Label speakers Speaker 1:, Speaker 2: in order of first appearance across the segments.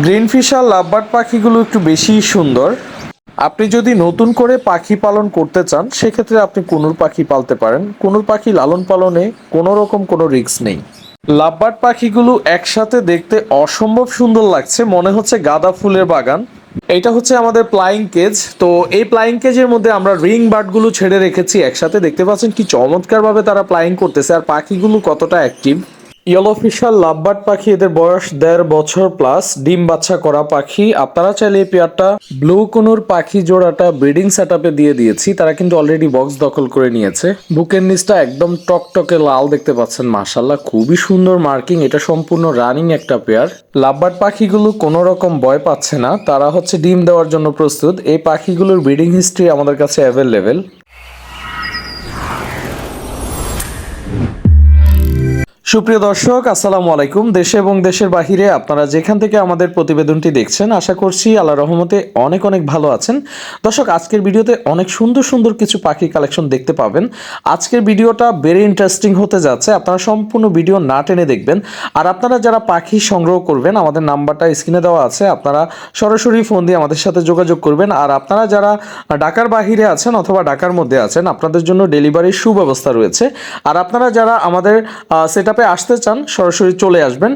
Speaker 1: Green fisher lovebird পাখিগুলো একটু বেশি সুন্দর। আপনি যদি নতুন করে পাখি পালন করতে চান, সেক্ষেত্রে আপনি কুনুর পাখি পালতে পারেন। কুনুর পাখি লালন পালনে কোনো রকম কোনো রিস্ক নেই। লাভবার্ড পাখিগুলো একসাথে দেখতে অসম্ভব সুন্দর লাগছে। মনে হচ্ছে গাঁদা ফুলের বাগান। এটা হচ্ছে আমাদের প্লাইং কেজ তো এই প্লাইং কেজের মধ্যে আমরা রিং বার্ডগুলো ছেড়ে রেখেছি একসাথে। দেখতে পাচ্ছেন কি চমৎকারভাবে তারা প্লাইং করতেছে। আর পাখিগুলো কতটা অ্যাক্টিভ ইয়েলো ফিশার লাভবার্ড পাখি এদের বয়স দেড় বছর প্লাস ডিম বাচ্চা করা পাখি। আপনারা চাইলে এই পেয়ারটা ব্লু কোনোর পাখি জোড়াটা ব্রিডিং সেট দিয়ে দিয়েছি। তারা কিন্তু অলরেডি বক্স দখল করে নিয়েছে। বুকের নিচটা একদম টকটকে লাল দেখতে পাচ্ছেন মাসাল্লাহ খুবই সুন্দর মার্কিং এটা সম্পূর্ণ রানিং একটা পেয়ার। লাভবার্ড পাখিগুলো কোনো রকম ভয় পাচ্ছে না। তারা হচ্ছে ডিম দেওয়ার জন্য প্রস্তুত। এই পাখিগুলোর ব্রিডিং হিস্ট্রি আমাদের কাছে অ্যাভেলেবেল সুপ্রিয় দর্শক, আসসালামু আলাইকুম। দেশে এবং দেশের বাহিরে আপনারা যেখান থেকে আমাদের প্রতিবেদনটি দেখছেন, আশা করছি আল্লাহ রহমতে অনেক অনেক ভালো আছেন। দর্শক, আজকের ভিডিওতে অনেক সুন্দর সুন্দর কিছু পাখি কালেকশন দেখতে পাবেন। আজকের ভিডিওটা ভেরি ইন্টারেস্টিং হতে যাচ্ছে। আপনারা সম্পূর্ণ ভিডিও না টেনে দেখবেন। আর আপনারা যারা পাখি সংগ্রহ করবেন, আমাদের নাম্বারটা স্ক্রিনে দেওয়া আছে। আপনারা সরাসরি ফোন দিয়ে আমাদের সাথে যোগাযোগ করবেন। আর আপনারা যারা ঢাকার বাহিরে আছেন অথবা ঢাকার মধ্যে আছেন, আপনাদের জন্য ডেলিভারির সুব্যবস্থা রয়েছে। আর আপনারা যারা আমাদের সেট আপে আসতে চান, সরাসরি চলে আসবেন।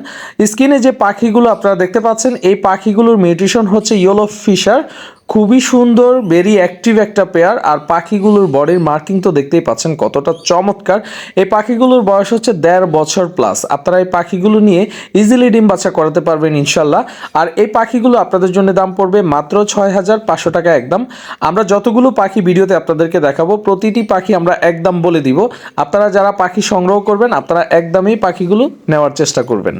Speaker 1: স্ক্রিনে যে পাখিগুলো আপনারা দেখতে পাচ্ছেন, এই পাখিগুলোর মিউটেশন হচ্ছে ইয়েলো ফিশার খুবই সুন্দর ভেরি অ্যাক্টিভ একটা পেয়ার আর পাখিগুলোর বডির মার্কিং তো দেখতেই পাচ্ছেন কতটা চমৎকার। এই পাখিগুলোর বয়স হচ্ছে দেড় বছর প্লাস আপনারা এই পাখিগুলো নিয়ে ইজিলি ডিম বাচ্চা করাতে পারবেন ইনশাল্লাহ। আর এই পাখিগুলো আপনাদের জন্য দাম পড়বে মাত্র ছয় হাজার পাঁচশো টাকা একদম। আমরা যতগুলো পাখি ভিডিওতে আপনাদেরকে দেখাবো, প্রতিটি পাখি আমরা একদম বলে দিব। আপনারা যারা পাখি সংগ্রহ করবেন, আপনারা একদমই পাখিগুলো নেওয়ার চেষ্টা করবেন।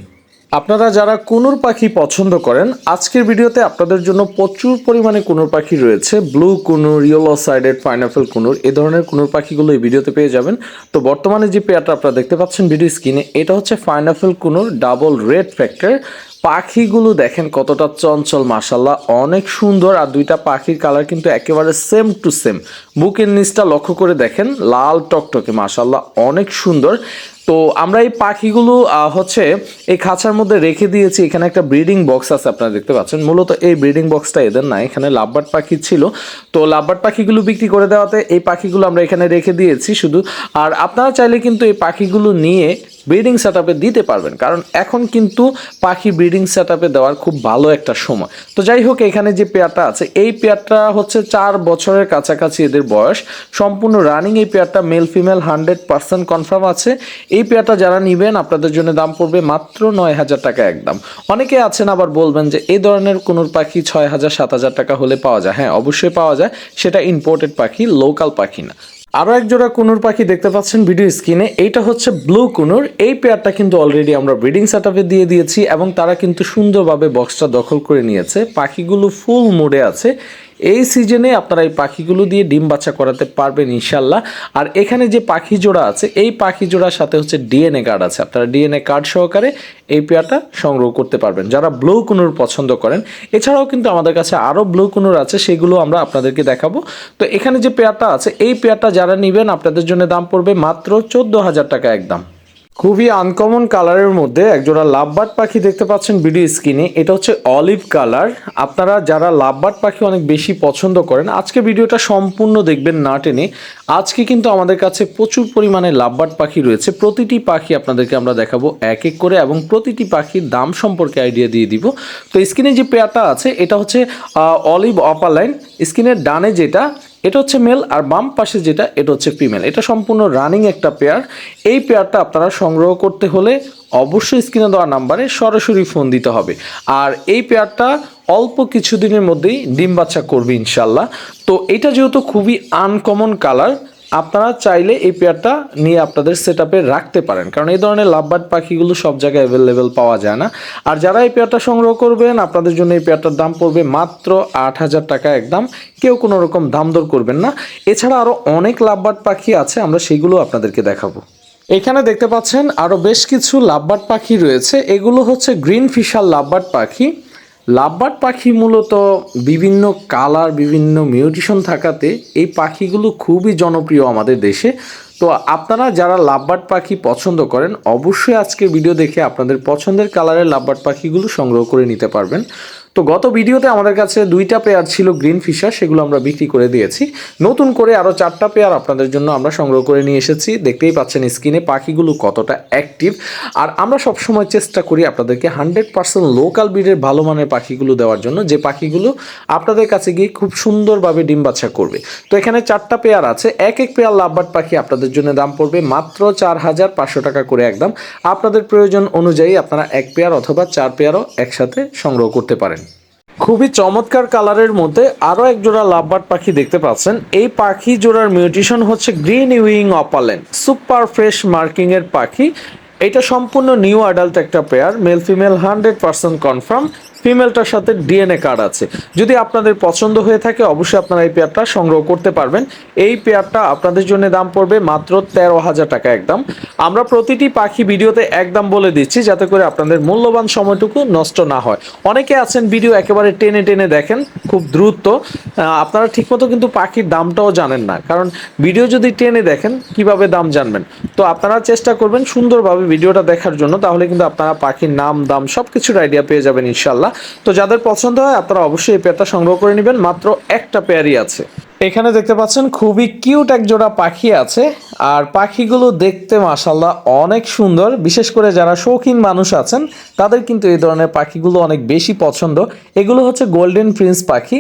Speaker 1: আপনারা যারা কুনুর পাখি পছন্দ করেন, আজকের ভিডিওতে আপনাদের জন্য প্রচুর পরিমাণে কুনুর পাখি রয়েছে। Blue conure yellow sided pineapple conure, এ ধরনের কুনুর পাখিগুলো এই ভিডিওতে পেয়ে যাবেন। তো বর্তমানে যে পেয়ারটা আপনারা দেখতে পাচ্ছেন ভিডিও স্ক্রিনে, এটা হচ্ছে pineapple conure double red factor পাখিগুলো দেখেন কতটা চঞ্চল মাসাল্লাহ অনেক সুন্দর। আর দুইটা পাখির কালার কিন্তু একেবারে সেম টু সেম বুকের নিচটা লক্ষ্য করে দেখেন, লাল টকটকে মাসাল্লাহ অনেক সুন্দর। তো আমরা এই পাখিগুলো হচ্ছে এই খাঁচার মধ্যে রেখে দিয়েছি। এখানে একটা ব্রিডিং বক্স আছে, আপনারা দেখতে পাচ্ছেন। মূলত এই ব্রিডিং বক্সটা এদের না, এখানে লাভবার্ড পাখি ছিল। তো লাভবার্ড পাখিগুলো বিক্রি করে দেওয়াতে এই পাখিগুলো আমরা এখানে রেখে দিয়েছি শুধু। আর আপনারা চাইলে কিন্তু এই পাখিগুলো নিয়ে ব্রিডিং সেট দিতে পারবেন। কারণ এখন কিন্তু পাখি ব্রিডিং সেট দেওয়ার খুব ভালো একটা সময়। তো যাই হোক, এখানে যে পেয়ারটা আছে, এই পেয়ারটা হচ্ছে চার বছরের কাছাকাছি এদের বয়স। সম্পূর্ণ রানিং এই পেয়ারটা male female hundred percent confirm আছে। এই পেয়ারটা যারা নিবেন, আপনাদের জন্য দাম পড়বে মাত্র নয় হাজার টাকা একদম। অনেকে আছেন আবার বলবেন যে এই ধরনের কোনো পাখি ছয় হাজার, সাত হাজার টাকা হলে পাওয়া যায়? হ্যাঁ অবশ্যই পাওয়া যায়। সেটা ইম্পোর্টেড পাখি লোকাল পাখি না। আরও এক জোড়া কুনুর পাখি দেখতে পাচ্ছেন ভিডিও স্ক্রিনে। এইটা হচ্ছে ব্লু কুনুর। এই পেয়ারটা কিন্তু অলরেডি আমরা ব্রিডিং সেট দিয়ে দিয়েছি এবং তারা কিন্তু সুন্দরভাবে বক্সটা দখল করে নিয়েছে। পাখিগুলো ফুল মোড়ে আছে। এই সিজনে আপনারা এই পাখিগুলো দিয়ে ডিম বাচ্চা করাতে পারবেন ইনশাল্লাহ। আর এখানে যে পাখি জোড়া আছে, এই পাখি জোড়ার সাথে হচ্ছে ডিএনএ কার্ড আছে। আপনারা ডিএনএ কার্ড সহকারে এই পেয়ারটা সংগ্রহ করতে পারবেন। যারা ব্লু কুনুর পছন্দ করেন, এছাড়াও কিন্তু আমাদের কাছে আরও ব্লু কুনুর আছে, সেগুলো আমরা আপনাদেরকে দেখাবো। তো এখানে যে পেয়ারটা আছে, এই পেয়ারটা যারা নেবেন, আপনাদের জন্য দাম পড়বে মাত্র চোদ্দ হাজার টাকা একদম। খুবই আনকমন কালারের মধ্যে একজোড়া লাভবার্ড পাখি দেখতে পাচ্ছেন ভিডিও স্ক্রিনে এটা হচ্ছে অলিভ কালার আপনারা যারা লাভবার্ড পাখি অনেক বেশি পছন্দ করেন, আজকে ভিডিওটা সম্পূর্ণ দেখবেন না টেনে। আজকে কিন্তু আমাদের কাছে প্রচুর পরিমাণে লাভবার্ড পাখি রয়েছে। প্রতিটি পাখি আপনাদেরকে আমরা দেখাবো এক এক করে এবং প্রতিটি পাখির দাম সম্পর্কে আইডিয়া দিয়ে দিব। তো স্ক্রিনে যে পেয়ারটা আছে, এটা হচ্ছে অলিভ অপার লাইন স্ক্রিনের ডানে যেটা এটা হচ্ছে মেল আর বাম পাশে যেটা, এটা হচ্ছে ফিমেল এটা সম্পূর্ণ রানিং একটা পেয়ার এই পেয়ারটা আপনারা সংগ্রহ করতে হলে অবশ্যই স্ক্রিনে দেওয়া নাম্বারে সরাসরি ফোন দিতে হবে। আর এই পেয়ারটা অল্প কিছুদিনের মধ্যেই ডিম বাচ্চা করবে ইনশাল্লাহ। তো এটা যেহেতু খুবই আনকমন কালার আপনারা চাইলে এই পেয়ারটা নিয়ে আপনাদের সেট রাখতে পারেন। কারণ এই ধরনের লাভবার্ড পাখিগুলো সব জায়গায় অ্যাভেলেবেল পাওয়া যায় না। আর যারা এই পেয়ারটা সংগ্রহ করবেন, আপনাদের জন্য এই পেয়ারটার দাম পড়বে মাত্র আট হাজার টাকা একদম। কেউ কোনো রকম দাম দর করবেন না। এছাড়া আরও অনেক লাভবার্ড পাখি আছে, আমরা সেগুলো আপনাদেরকে দেখাবো। এখানে দেখতে পাচ্ছেন আরও বেশ কিছু লাভবার্ড পাখি রয়েছে। এগুলো হচ্ছে গ্রিন ফিশার লাভবার্ড পাখি। লাভবার্ড পাখি মূলত বিভিন্ন কালার, বিভিন্ন মিউটিশন থাকাতে এই পাখিগুলো খুবই জনপ্রিয় আমাদের দেশে। তো আপনারা যারা লাভবার্ড পাখি পছন্দ করেন, অবশ্যই আজকে ভিডিও দেখে আপনাদের পছন্দের কালারের লাভবার্ড পাখিগুলো সংগ্রহ করে নিতে পারবেন। তো গত ভিডিওতে আমাদের কাছে দুইটা পেয়ার ছিল গ্রিন ফিশার সেগুলো আমরা বিক্রি করে দিয়েছি। নতুন করে আরও চারটা পেয়ার আপনাদের জন্য আমরা সংগ্রহ করে নিয়ে এসেছি। দেখতেই পাচ্ছেন স্ক্রিনে পাখিগুলো কতটা অ্যাক্টিভ আর আমরা সবসময় চেষ্টা করি আপনাদেরকে হান্ড্রেড পার্সেন্ট লোকাল ব্রিডের ভালো মানের পাখিগুলো দেওয়ার জন্য। যে পাখিগুলো আপনাদের কাছে গিয়ে খুব সুন্দরভাবে ডিম বাচ্চা করবে। তো এখানে চারটা পেয়ার আছে। এক এক পেয়ার লাভবার্ড পাখি আপনাদের জন্য দাম পড়বে মাত্র চার হাজার পাঁচশো টাকা করে একদম। আপনাদের প্রয়োজন অনুযায়ী আপনারা এক পেয়ার অথবা চার পেয়ারও একসাথে সংগ্রহ করতে পারেন। খুবই চমৎকার কালারের মধ্যে আরও এক জোড়া লাভবার্ড পাখি দেখতে পাচ্ছেন। এই পাখি জোড়ার মিউটিশন হচ্ছে green wing opaline, super fresh marking এর পাখি। এটা সম্পূর্ণ নিউ অ্যাডাল্ট একটা pair, male female hundred percent confirm. ফিমেলটার সাথে ডিএনএ কার্ড আছে। যদি আপনাদের পছন্দ হয়ে থাকে, অবশ্যই আপনারা এই পেয়ারটা সংগ্রহ করতে পারবেন। এই পেয়ারটা আপনাদের জন্য দাম পড়বে মাত্র তেরো হাজার টাকা একদম। আমরা প্রতিটি পাখি ভিডিওতে একদম বলে দিচ্ছি, যাতে করে আপনাদের মূল্যবান সময়টুকু নষ্ট না হয়। অনেকে আছেন ভিডিও একেবারে টেনে টেনে দেখেন, খুব দ্রুত। আপনারা ঠিকমতো কিন্তু পাখির দামটাও জানেন না। কারণ ভিডিও যদি টেনে দেখেন, কীভাবে দাম জানবেন? তো আপনারা চেষ্টা করবেন সুন্দরভাবে ভিডিওটা দেখার জন্য, তাহলে কিন্তু আপনারা পাখির নাম, দাম সব কিছুর আইডিয়া পেয়ে যাবেন ইনশাল্লাহ তো যাদের পছন্দ হয়, আপনারা অবশ্যই এই পেয়ারটা সংগ্রহ করে নেবেন। মাত্র একটা পেয়ারই আছে। এখানে দেখতে পাচ্ছেন খুবই কিউট এক জোড়া পাখি আছে। আর পাখিগুলো দেখতে মাসাল্লাহ অনেক সুন্দর। বিশেষ করে যারা শৌখিন মানুষ আছেন, তাদের কিন্তু এই ধরনের পাখিগুলো অনেক বেশি পছন্দ। এগুলো হচ্ছে গোল্ডেন প্রিন্স পাখি।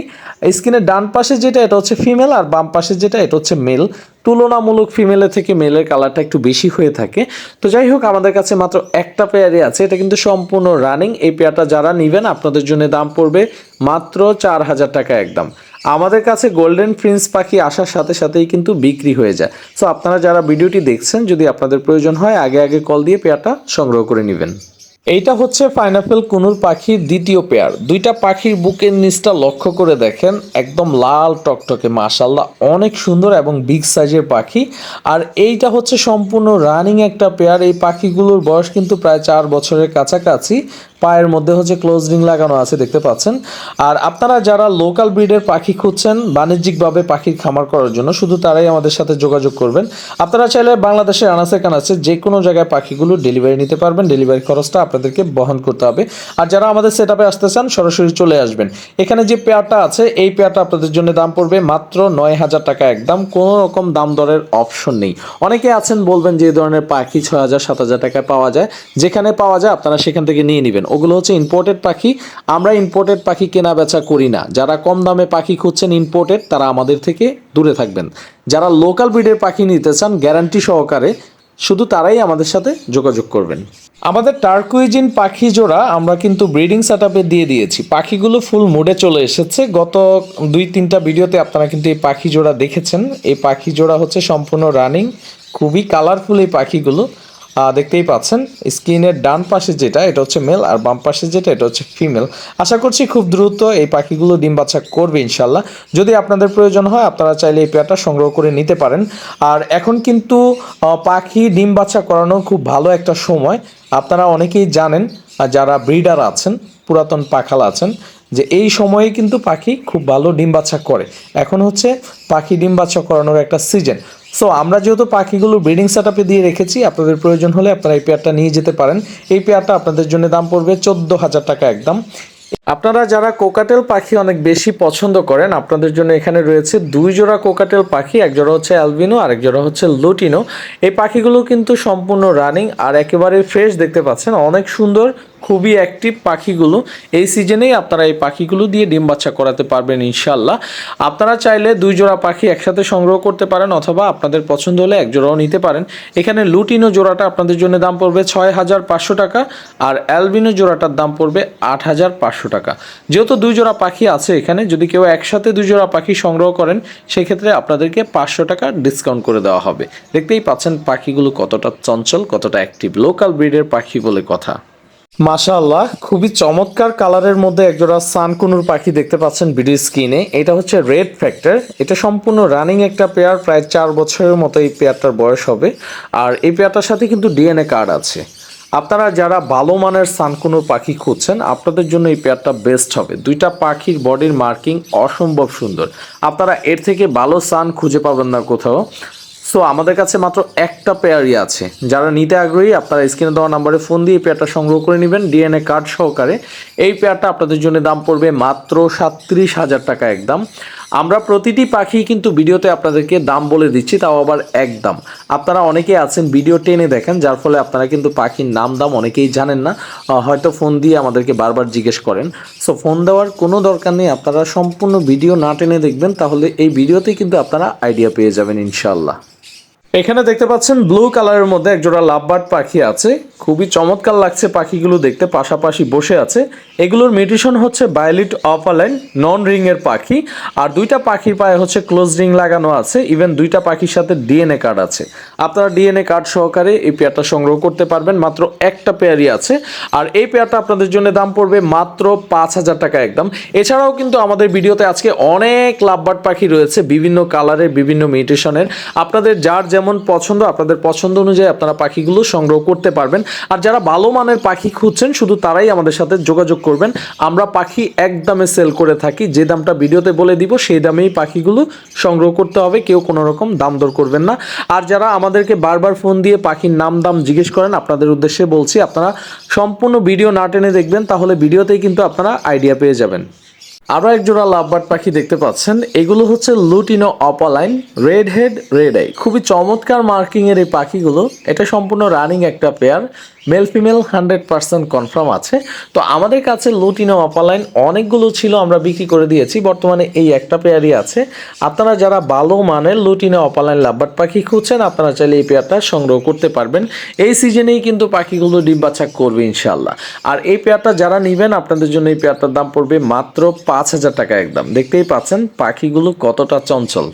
Speaker 1: স্ক্রিনের ডান পাশে যেটা, এটা হচ্ছে ফিমেল আর বাম পাশে যেটা, এটা হচ্ছে মেল তুলনামূলক ফিমেলের থেকে মেলের কালারটা একটু বেশি হয়ে থাকে। তো যাই হোক, আমাদের কাছে মাত্র একটা পেয়ারই আছে। এটা কিন্তু সম্পূর্ণ রানিং এই পেয়ারটা যারা নেবেন, আপনাদের জন্য দাম পড়বে মাত্র চার হাজার টাকা একদম। আমাদের কাছে গোল্ডেন প্রিন্স পাখি আসার সাথে সাথেই কিন্তু বিক্রি হয়ে যায়। সো আপনারা যারা ভিডিওটি দেখছেন, যদি আপনাদের প্রয়োজন হয়, আগে আগে কল দিয়ে পেয়ারটা সংগ্রহ করে নেবেন। এইটা হচ্ছে পাইনাপেল কুনুর পাখির দ্বিতীয় পেয়ার। দুইটা পাখির বুকের নিচটা লক্ষ্য করে দেখেন, একদম লাল টকটকে মাশাল্লাহ অনেক সুন্দর এবং বিগ সাইজের পাখি। আর এইটা হচ্ছে সম্পূর্ণ রানিং একটা পেয়ার। এই পাখিগুলোর বয়স কিন্তু প্রায় চার বছরের কাছাকাছি। পায়ের মধ্যে হচ্ছে ক্লোজ রিং লাগানো আছে, দেখতে পাচ্ছেন। আর আপনারা যারা লোকাল ব্রিডের পাখি খুঁজছেন, বাণিজ্যিকভাবে পাখির খামার করার জন্য, শুধু তারাই আমাদের সাথে যোগাযোগ করবেন। আপনারা চাইলে বাংলাদেশের আনাচে কানাচে যে কোনো জায়গায় পাখিগুলো ডেলিভারি নিতে পারবেন। ডেলিভারি খরচটা আপনাদেরকে বহন করতে হবে। আর যারা আমাদের সেট আপে আসতে চান, সরাসরি চলে আসবেন। এখানে যে পেয়ারটা আছে, এই পেয়ারটা আপনাদের জন্য দাম পড়বে মাত্র নয় হাজার টাকা একদম। কোনো রকম দাম দরের অপশন নেই। অনেকে আছেন বলবেন যে ধরনের পাখি ছয় হাজার, সাত হাজার টাকায় পাওয়া যায়। যেখানে পাওয়া যায়, আপনারা সেখান থেকে নিয়ে নেবেন। ওগুলো হচ্ছে ইম্পোর্টেড পাখি। আমরা ইম্পোর্টেড পাখি কেনা বেচা করি না। যারা কম দামে পাখি খুঁজছেন ইম্পোর্টেড তারা আমাদের থেকে দূরে থাকবেন। যারা লোকাল ব্রিডের পাখি নিতে চান গ্যারান্টি সহকারে শুধু তারাই আমাদের সাথে যোগাযোগ করবেন। আমাদের টার্কুইজিন পাখি জোড়া আমরা কিন্তু ব্রিডিং সেট দিয়ে দিয়েছি। পাখিগুলো ফুল মুডে চলে এসেছে। গত দুই, তিনটা ভিডিওতে আপনারা কিন্তু এই পাখি জোড়া দেখেছেন। এই পাখি জোড়া হচ্ছে সম্পূর্ণ রানিং খুবই কালারফুল এই পাখিগুলো। দেখতেই পাচ্ছেন স্ক্রিনের ডান পাশে যেটা, এটা হচ্ছে মেল আর বাম পাশে যেটা, এটা হচ্ছে ফিমেল আশা করছি খুব দ্রুত এই পাখিগুলো ডিম বাচ্চা করবে ইনশাল্লাহ যদি আপনাদের প্রয়োজন হয়, আপনারা চাইলে এই পেয়ারটা সংগ্রহ করে নিতে পারেন। আর এখন কিন্তু পাখি ডিম বাচ্চা করানোর খুব ভালো একটা সময়। আপনারা অনেকেই জানেন যারা ব্রিডার আছেন, পুরাতন পাখাল আছেন, যে এই সময়ে কিন্তু পাখি খুব ভালো ডিম বাচ্চা করে। এখন হচ্ছে পাখি ডিম বাচ্চা করানোর একটা সিজন। সো আমরা যেহেতু পাখিগুলো ব্রিডিং সেট দিয়ে রেখেছি, আপনাদের প্রয়োজন হলে আপনারা এই পেয়ারটা নিয়ে যেতে পারেন। এই পেয়ারটা আপনাদের জন্য দাম পড়বে চোদ্দ হাজার টাকা একদম। আপনারা যারা কোকাটেল পাখি অনেক বেশি পছন্দ করেন, আপনাদের জন্য এখানে রয়েছে দুই জোড়া কোকাটেল পাখি, এক জোড়া হচ্ছে অ্যালবিনো আর এক জোড়া হচ্ছে লুটিনো এই পাখিগুলো কিন্তু সম্পূর্ণ রানিং আর একেবারে ফ্রেশ দেখতে পাচ্ছেন, অনেক সুন্দর খুবই অ্যাক্টিভ পাখিগুলো। এই সিজনেই আপনারা এই পাখিগুলো দিয়ে ডিম বাচ্চা করাতে পারবেন ইনশাল্লাহ আপনারা চাইলে দুই জোড়া পাখি একসাথে সংগ্রহ করতে পারেন অথবা আপনাদের পছন্দ হলে এক জোড়াও নিতে পারেন। এখানে লুটিনো জোড়াটা আপনাদের জন্য দাম পড়বে ছয় হাজার পাঁচশো টাকা আর অ্যালবিনো জোড়াটার দাম পড়বে আট হাজার পাঁচশো টাকা। যেহেতু দুই জোড়া পাখি আছে এখানে, যদি কেউ একসাথে দুই জোড়া পাখি সংগ্রহ করেন, সেক্ষেত্রে আপনাদেরকে পাঁচশো টাকা ডিসকাউন্ট করে দেওয়া হবে। দেখতেই পাচ্ছেন পাখিগুলো কতটা চঞ্চল, কতটা অ্যাক্টিভ লোকাল ব্রিডের পাখি বলে কথা। মাশাআল্লাহ, খুবই চমৎকার কালারের মধ্যে একজোড়া সানকুনুর পাখি দেখতে পাচ্ছেন ভিডিও স্ক্রিনে এটা হচ্ছে রেড ফ্যাক্টর। এটা সম্পূর্ণ রানিং একটা পেয়ার, প্রায় চার বছরের মতো এই পেয়ারটার বয়স হবে। আর এই পেয়ারটার সাথে কিন্তু ডিএনএ কার্ড আছে। আপনারা যারা ভালো মানের সানকুনুর পাখি খুঁজছেন, আপনাদের জন্য এই পেয়ারটা বেস্ট হবে। দুইটা পাখির বডির মার্কিং অসম্ভব সুন্দর। আপনারা এর থেকে ভালো সান খুঁজে পাবেন না কোথাও। সো আমাদের কাছে মাত্র একটা পেয়ারই আছে। যারা নিতে আগ্রহী, আপনারা স্ক্রিনে দেওয়া নাম্বারে ফোন দিয়ে পেয়ারটা সংগ্রহ করে নেবেন ডিএনএ কার্ড সহকারে। এই পেয়ারটা আপনাদের জন্য দাম পড়বে মাত্র সাতত্রিশ হাজার টাকা একদম। আমরা প্রতিটি পাখি কিন্তু ভিডিওতে আপনাদেরকে দাম বলে দিচ্ছি, তাও আবার একদম। আপনারা অনেকে আছেন ভিডিও টেনে দেখেন, যার ফলে আপনারা কিন্তু পাখির নাম দাম অনেকেই জানেন না হয়তো ফোন দিয়ে আমাদেরকে বারবার জিজ্ঞেস করেন। সো ফোন দেওয়ার কোনো দরকার নেই, আপনারা সম্পূর্ণ ভিডিও না টেনে দেখবেন, তাহলে এই ভিডিওতেই কিন্তু আপনারা আইডিয়া পেয়ে যাবেন ইনশাল্লাহ এখানে দেখতে পাচ্ছেন ব্লু কালারের মধ্যে একজোড়া লাভবার্ড পাখি আছে। খুবই চমৎকার লাগছে পাখিগুলো দেখতে, পাশাপাশি বসে আছে। এগুলোর মিউটেশন হচ্ছে বায়োলিট অপালাইন নন রিং এর পাখি। আর দুইটা পাখির পায়ে হচ্ছে ক্লোজ রিং লাগানো আছে। ইভেন দুইটা পাখির সাথে ডিএনএ কার্ড আছে। আপনারা ডিএনএ কার্ড সহকারে এই পেয়ারটা সংগ্রহ করতে পারবেন। মাত্র একটা পেয়ারই আছে। আর এই পেয়ারটা আপনাদের জন্য দাম পড়বে মাত্র পাঁচ হাজার টাকা একদম। এছাড়াও কিন্তু আমাদের ভিডিওতে আজকে অনেক লাভবার্ড পাখি রয়েছে বিভিন্ন কালারের, বিভিন্ন মিউটেশনের। আপনাদের যার যেমন পছন্দ, আপনাদের পছন্দ অনুযায়ী আপনারা পাখিগুলো সংগ্রহ করতে পারবেন। আর যারা ভালো মানের পাখি খুঁজছেন, শুধু তারাই আমাদের সাথে যোগাযোগ করবেন। আমরা পাখি এক দামে সেল করে থাকি, যে দামটা ভিডিওতে বলে দিব, সেই দামেই পাখিগুলো সংগ্রহ করতে হবে, কেউ কোনো রকম দাম দর করবেন না। আর যারা আমাদেরকে বারবার ফোন দিয়ে পাখির নাম, দাম জিজ্ঞেস করেন, আপনাদের উদ্দেশ্যে বলছি, আপনারা সম্পূর্ণ ভিডিও না টেনে দেখবেন, তাহলে ভিডিওতেই কিন্তু আপনারা আইডিয়া পেয়ে যাবেন। আরও একজোড়া লাভবার্ড পাখি দেখতে পাচ্ছেন। এগুলো হচ্ছে lutino opaline red head red eye খুবই চমৎকার মার্কিংয়ের এই পাখিগুলো। এটা সম্পূর্ণ রানিং একটা pair. Male female hundred percent confirm আছে। তো আমাদের কাছে লুটিনো অপালাইন অনেকগুলো ছিল, আমরা বিক্রি করে দিয়েছি। বর্তমানে এই একটা পেয়ারই আছে। আপনারা যারা ভালো মানের লুটিনো অপালাইন লাভবার্ড পাখি খুঁজছেন, আপনারা চাইলে এই পেয়ারটা সংগ্রহ করতে পারবেন। এই সিজনেই কিন্তু পাখিগুলো ডিম বাচ্চা করবে ইনশাল্লাহ আর এই পেয়ারটা যারা নেবেন, আপনাদের জন্য এই পেয়ারটার দাম পড়বে মাত্র পাঁচ হাজার টাকা একদম। দেখতেই পাচ্ছেন পাখিগুলো কতটা চঞ্চল।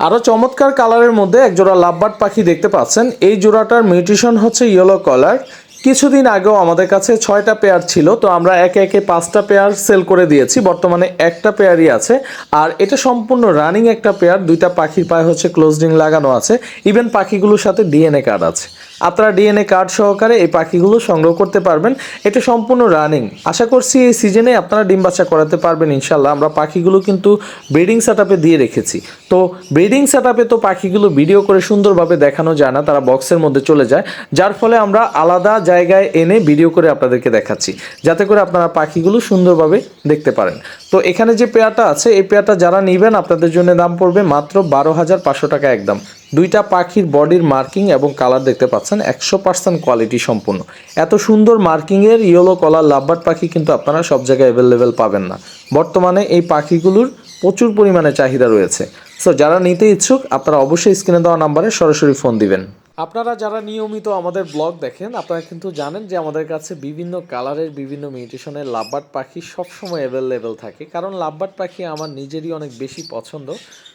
Speaker 1: আরও চমৎকার কালারের মধ্যে এক জোড়া লাভবার্ড পাখি দেখতে পাচ্ছেন। এই জোড়াটার মিউটেশন হচ্ছে ইয়েলো কালার কিছুদিন আগেও আমাদের কাছে ছয়টা পেয়ার ছিল, তো আমরা একে একে পাঁচটা পেয়ার সেল করে দিয়েছি। বর্তমানে একটা পেয়ারই আছে, আর এটা সম্পূর্ণ রানিং একটা পেয়ার দুইটা পাখির পায়ে হচ্ছে ক্লোজডিং লাগানো আছে। ইভেন পাখিগুলোর সাথে ডিএনএ কার্ড আছে। আপনারা ডিএনএ কার্ড সহকারে এই পাখিগুলো সংগ্রহ করতে পারবেন। এটা সম্পূর্ণ রানিং আশা করছি এই সিজনে আপনারা ডিম বাচ্চা করাতে পারবেন ইনশাল্লাহ আমরা পাখিগুলো কিন্তু ব্রিডিং সেট দিয়ে রেখেছি। তো ব্রিডিং সেট তো পাখিগুলো ভিডিও করে সুন্দরভাবে দেখানো যায় না, তারা বক্সের মধ্যে চলে যায়। যার ফলে আমরা আলাদা জায়গায় এনে ভিডিও করে আপনাদেরকে দেখাচ্ছি। যাতে করে আপনারা পাখিগুলো সুন্দরভাবে দেখতে পারেন। তো এখানে যে পেয়ারটা আছে, এই পেয়ারটা যারা নেবেন, আপনাদের জন্য দাম পড়বে মাত্র বারো হাজার পাঁচশো টাকা একদম। দুইটা পাখির বডির মার্কিং এবং কালার দেখতে পাচ্ছেন, একশো পার্সেন্ট কোয়ালিটি সম্পূর্ণ। এত সুন্দর মার্কিংয়ের ইয়েলো কলার লাভবার্ড পাখি কিন্তু আপনারা সব জায়গায় অ্যাভেলেবেল পাবেন না। বর্তমানে এই পাখিগুলোর প্রচুর পরিমাণে চাহিদা রয়েছে। সো যারা নিতে ইচ্ছুক, আপনারা অবশ্যই স্ক্রিনে দেওয়া নাম্বারে সরাসরি ফোন দিবেন। আপনারা যারা নিয়মিত আমাদের ব্লগ দেখেন, আপনারা কিন্তু জানেন যে আমাদের কাছে বিভিন্ন কালারের, বিভিন্ন মিউটেশনের লাভবার্ড পাখি সবসময় অ্যাভেলেবেল থাকে। কারণ লাভবার্ড পাখি আমার নিজেরই অনেক বেশি পছন্দ।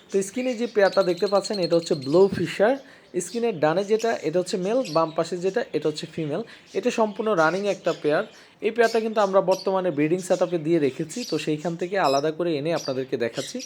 Speaker 1: তো স্ক্রিনে যে পেয়ারটা দেখতে পাচ্ছেন, এটা হচ্ছে ব্লু ফিশার। স্ক্রিনের ডানে যেটা, এটা হচ্ছে মেল বাম পাশে যেটা, এটা হচ্ছে ফিমেল এটা সম্পূর্ণ রানিং একটা পেয়ার। এই পেয়ারটা কিন্তু আমরা বর্তমানে ব্রিডিং সেট দিয়ে রেখেছি, তো সেইখান থেকে আলাদা করে এনে আপনাদেরকে দেখাচ্ছি।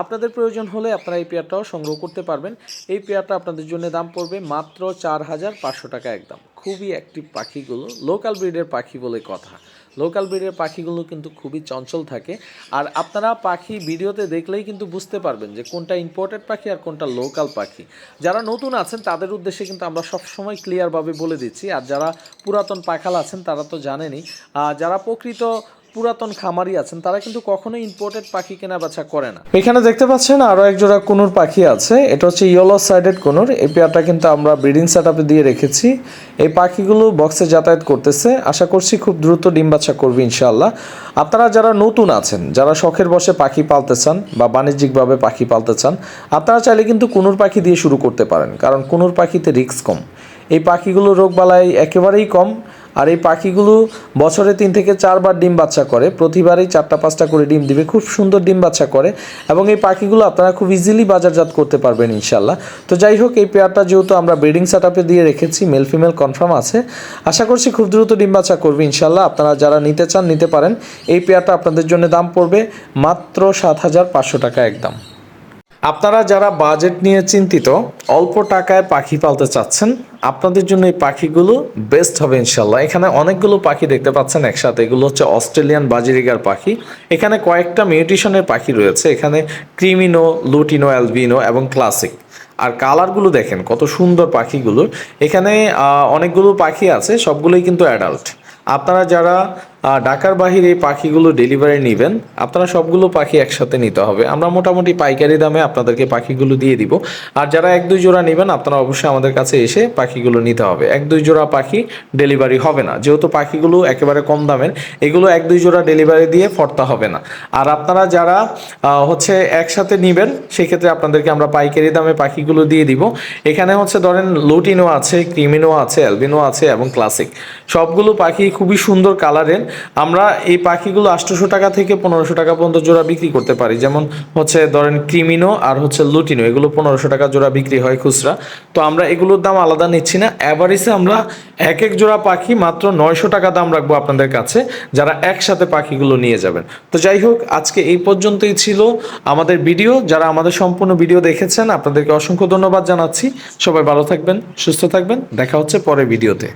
Speaker 1: আপনাদের প্রয়োজন হলে আপনারা এই পেয়ারটাও সংগ্রহ করতে পারবেন। এই পেয়ারটা আপনাদের জন্য দাম পড়বে মাত্র চার হাজার পাঁচশো টাকা একদম। খুবই অ্যাক্টিভ পাখিগুলো লোকাল ব্রিডের পাখি বলে কথা। লোকাল ব্রিডের পাখিগুলো কিন্তু খুবই চঞ্চল থাকে। আর আপনারা পাখি ভিডিওতে দেখলেই কিন্তু বুঝতে পারবেন যে কোনটা ইম্পোর্টেড পাখি আর কোনটা লোকাল পাখি। যারা নতুন আছেন, তাদের উদ্দেশ্যে কিন্তু আমরা সবসময় ক্লিয়ারভাবে বলে দিচ্ছি। আর যারা পুরাতন পাখাল আছেন, তারা তো জানেনই। যারা প্রকৃত পুরাতন খামারি আছেন, তারা কিন্তু কখনোই ইম্পোর্টেড পাখি কেনা বেচা করে না। এখানে দেখতে পাচ্ছেন আরও এক জোড়া কুনুর পাখি আছে, এটা হচ্ছে ইয়েলো সাইডেড কুনুর, এই পেয়ারটা কিন্তু আমরা ব্রিডিং সেট দিয়ে রেখেছি। এই পাখিগুলো বক্সে যাতায়াত করতেছে, আশা করছি খুব দ্রুত ডিম বাচ্চা করবে ইনশাল্লাহ আপনারা যারা নতুন আছেন, যারা শখের বসে পাখি পালতে চান বা বাণিজ্যিকভাবে পাখি পালতে চান, আপনারা চাইলে কিন্তু কুনুর পাখি দিয়ে শুরু করতে পারেন, কারণ কুনুর পাখিতে রিস্ক কম। এই পাখিগুলো রোগবালাই একেবারেই কম আর এই পাখিগুলো বছরে তিন থেকে চারবার ডিম বাচ্চা করে, প্রতিবারই চারটা, পাঁচটা করে ডিম দিবে, খুব সুন্দর ডিম বাচ্চা করে এবং এই পাখিগুলো আপনারা খুব ইজিলি বাজারজাত করতে পারবেন ইনশাল্লাহ তো যাই হোক, এই পেয়ারটা যেহেতু আমরা ব্রিডিং সেট দিয়ে রেখেছি মেল ফিমেল কনফার্ম আছে, আশা করছি খুব দ্রুত ডিম বাচ্চা করবে ইনশাল্লাহ আপনারা যারা নিতে চান, নিতে পারেন। এই পেয়ারটা আপনাদের জন্য দাম পড়বে মাত্র সাত হাজার পাঁচশো টাকা একদম। আপনারা যারা বাজেট নিয়ে চিন্তিত, অল্প টাকায় পাখি পালতে চাচ্ছেন, আপনাদের জন্য এই পাখিগুলো বেস্ট হবে ইনশাল্লাহ এখানে অনেকগুলো পাখি দেখতে পাচ্ছেন একসাথে। এগুলো হচ্ছে অস্ট্রেলিয়ান বাজিরিগার পাখি। এখানে কয়েকটা মিউটিশনের পাখি রয়েছে। এখানে ক্রিমিনো, লুটিনো, অ্যালবিনো এবং ক্লাসিক। আর কালারগুলো দেখেন, কত সুন্দর পাখিগুলো এখানে অনেকগুলো পাখি আছে, সবগুলোই কিন্তু অ্যাডাল্ট আপনারা যারা ঢাকার বাহিরে এই পাখিগুলো ডেলিভারি নেবেন। আপনারা সবগুলো পাখি একসাথে নিতে হবে। আমরা মোটামুটি পাইকারি দামে আপনাদেরকে পাখিগুলো দিয়ে দিব। আর যারা এক দুই জোড়া নেবেন, আপনারা অবশ্যই আমাদের কাছে এসে পাখিগুলো নিতে হবে। এক দুই জোড়া পাখি ডেলিভারি হবে না। যেহেতু পাখিগুলো একেবারে কম দামের, এগুলো এক দুই জোড়া ডেলিভারি দিয়ে ফর্তা হবে না। আর আপনারা যারা হচ্ছে একসাথে নেবেন, সেক্ষেত্রে আপনাদেরকে আমরা পাইকারি দামে পাখিগুলো দিয়ে দিব। এখানে হচ্ছে ধরেন লুটিনো আছে ক্রিমিনো আছে অ্যালবিনো আছে এবং ক্লাসিক সবগুলো পাখি খুবই সুন্দর কালারের আমরা এই পাখিগুলো আটশোশো টাকা থেকে পনেরোশো টাকা পর্যন্ত জোড়া বিক্রি করতে পারি। যেমন হচ্ছে ধরেন ক্রিমিনো আর হচ্ছে লুটিনো, এগুলো পনেরোশো টাকা জোড়া বিক্রি হয় খুচরা। তো আমরা এগুলোর দাম আলাদা নিচ্ছি না। অ্যাভারেজে আমরা এক এক জোড়া পাখি মাত্র নয়শো টাকা দাম রাখব আপনাদের কাছে, যারা একসাথে পাখিগুলো নিয়ে যাবেন। তো যাই হোক, আজকে এই পর্যন্তই ছিল আমাদের ভিডিও। যারা আমাদের সম্পূর্ণ ভিডিও দেখেছেন, আপনাদেরকে অসংখ্য ধন্যবাদ জানাচ্ছি। সবাই ভালো থাকবেন, সুস্থ থাকবেন। দেখা হচ্ছে পরের ভিডিওতে।